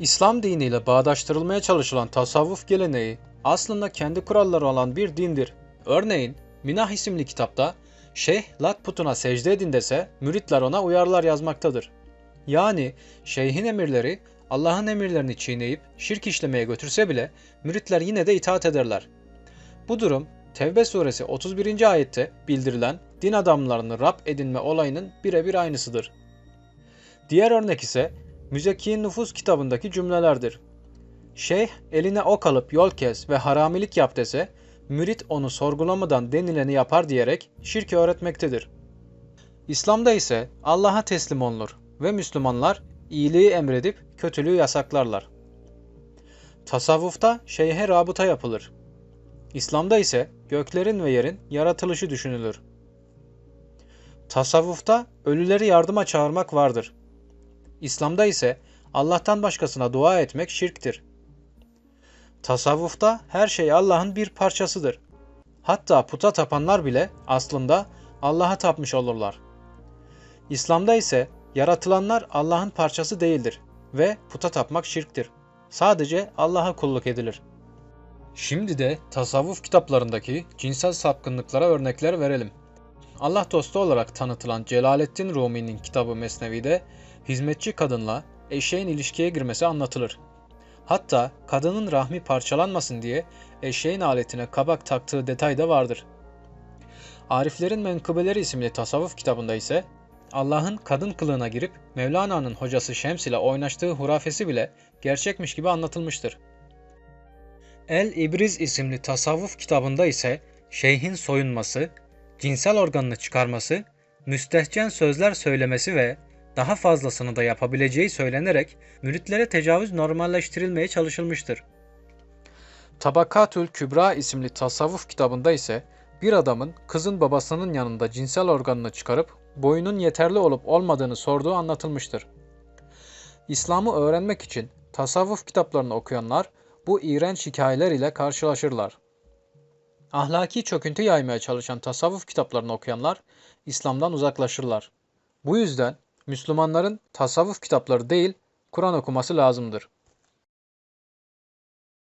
İslam diniyle bağdaştırılmaya çalışılan tasavvuf geleneği aslında kendi kuralları olan bir dindir. Örneğin Minah isimli kitapta Şeyh Lat putuna secde edin dese müritler ona uyarlar yazmaktadır. Yani şeyhin emirleri Allah'ın emirlerini çiğneyip şirk işlemeye götürse bile müritler yine de itaat ederler. Bu durum Tevbe suresi 31. ayette bildirilen din adamlarını Rab edinme olayının birebir aynısıdır. Diğer örnek ise Müzekki Nüfus kitabındaki cümlelerdir. Şeyh eline ok alıp yol kes ve haramilik yap dese, mürit onu sorgulamadan denileni yapar diyerek şirki öğretmektedir. İslam'da ise Allah'a teslim olunur ve Müslümanlar iyiliği emredip kötülüğü yasaklarlar. Tasavvufta şeyhe rabıta yapılır. İslam'da ise göklerin ve yerin yaratılışı düşünülür. Tasavvufta ölüleri yardıma çağırmak vardır. İslam'da ise Allah'tan başkasına dua etmek şirktir. Tasavvufta her şey Allah'ın bir parçasıdır. Hatta puta tapanlar bile aslında Allah'a tapmış olurlar. İslam'da ise yaratılanlar Allah'ın parçası değildir ve puta tapmak şirktir. Sadece Allah'a kulluk edilir. Şimdi de tasavvuf kitaplarındaki cinsel sapkınlıklara örnekler verelim. Allah dostu olarak tanıtılan Celaleddin Rumi'nin kitabı Mesnevi'de hizmetçi kadınla eşeğin ilişkiye girmesi anlatılır. Hatta kadının rahmi parçalanmasın diye eşeğin aletine kabak taktığı detay da vardır. Ariflerin Menkıbeleri isimli tasavvuf kitabında ise Allah'ın kadın kılığına girip Mevlana'nın hocası Şems ile oynaştığı hurafesi bile gerçekmiş gibi anlatılmıştır. El İbriz isimli tasavvuf kitabında ise şeyhin soyunması, cinsel organını çıkarması, müstehcen sözler söylemesi ve daha fazlasını da yapabileceği söylenerek müritlere tecavüz normalleştirilmeye çalışılmıştır. Tabakatül Kübra isimli tasavvuf kitabında ise bir adamın kızın babasının yanında cinsel organını çıkarıp boyunun yeterli olup olmadığını sorduğu anlatılmıştır. İslam'ı öğrenmek için tasavvuf kitaplarını okuyanlar bu iğrenç hikayeler ile karşılaşırlar. Ahlaki çöküntü yaymaya çalışan tasavvuf kitaplarını okuyanlar İslam'dan uzaklaşırlar. Bu yüzden Müslümanların tasavvuf kitapları değil, Kur'an okuması lazımdır.